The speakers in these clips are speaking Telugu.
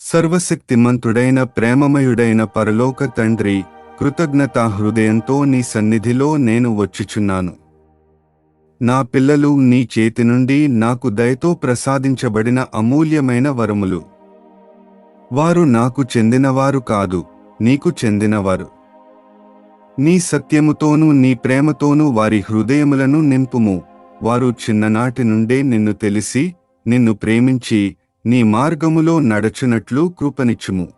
సర్వశక్తిమంతుడైన ప్రేమమయుడైన పరలోక తండ్రి కృతజ్ఞతా హృదయంతో నీ సన్నిధిలో నేను వచ్చుచున్నాను. నా పిల్లలు నీ చేతి నుండి నాకు దయతో ప్రసాదించబడిన అమూల్యమైన వరములు. వారు నాకు చెందినవారు కాదు నీకు చెందినవారు. నీ సత్యముతోనూ నీ ప్రేమతోనూ వారి హృదయములను నింపుము. వారు చిన్ననాటి నుండే నిన్ను తెలిసి నిన్ను ప్రేమించి నీ మార్గములో నడచునట్లు కృపనిచ్చుము.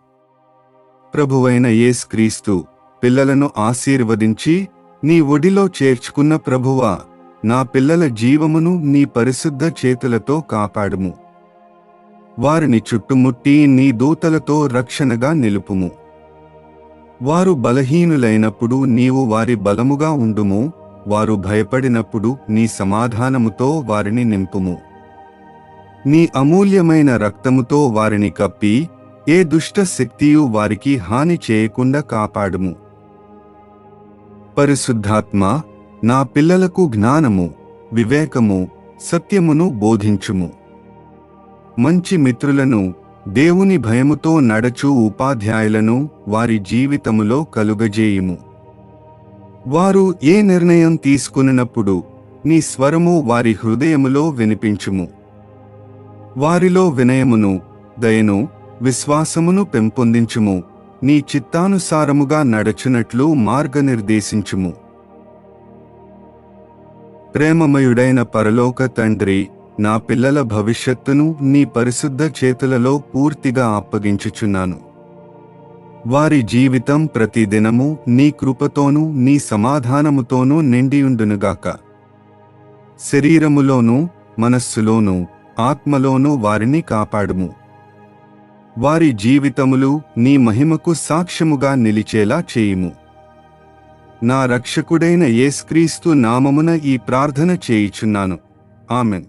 ప్రభువైన యేస్క్రీస్తు పిల్లలను ఆశీర్వదించి నీ ఒడిలో చేర్చుకున్న ప్రభువా నా పిల్లల జీవమును నీ పరిశుద్ధ చేతులతో కాపాడుము. వారిని చుట్టుముట్టి నీ దూతలతో రక్షణగా నిలుపుము. వారు బలహీనులైనప్పుడు నీవు వారి బలముగా ఉండుము వారు భయపడినప్పుడు నీ సమాధానముతో వారిని నింపుము. నీ అమూల్యమైన రక్తముతో వారిని కప్పి ఏ దుష్ట శక్తియు వారికి హాని చేయకుండా కాపాడుము. పరిశుద్ధాత్మ నా పిల్లలకు జ్ఞానము వివేకము సత్యమును బోధించుము. మంచి మిత్రులను దేవుని భయముతో నడచు ఉపాధ్యాయులను వారి జీవితములో కలుగజేయుము. వారు ఏ నిర్ణయం తీసుకున్నప్పుడు నీ స్వరము వారి హృదయములో వినిపించుము. వారిలో వినయమును దయను విశ్వాసమును పెంపొందించుము. నీ చిత్తానుసారముగా నడచునట్లు మార్గనిర్దేశించుము. ప్రేమమయుడైన పరలోక తండ్రి నా పిల్లల భవిష్యత్తును నీ పరిశుద్ధ చేతులలో పూర్తిగా అప్పగించుచున్నాను. వారి జీవితం ప్రతిదినము నీ కృపతోనూ నీ సమాధానముతోనూ నిండియుండునుగాక. శరీరములోనూ మనస్సులోనూ ఆత్మలోనూ వారిని కాపాడుము. వారి జీవితములు నీ మహిమకు సాక్ష్యముగా నిలిచేలా చేయుము. నా రక్షకుడైన యేస్క్రీస్తు నామమున ఈ ప్రార్థన చేయుచున్నాను. ఆమెన్.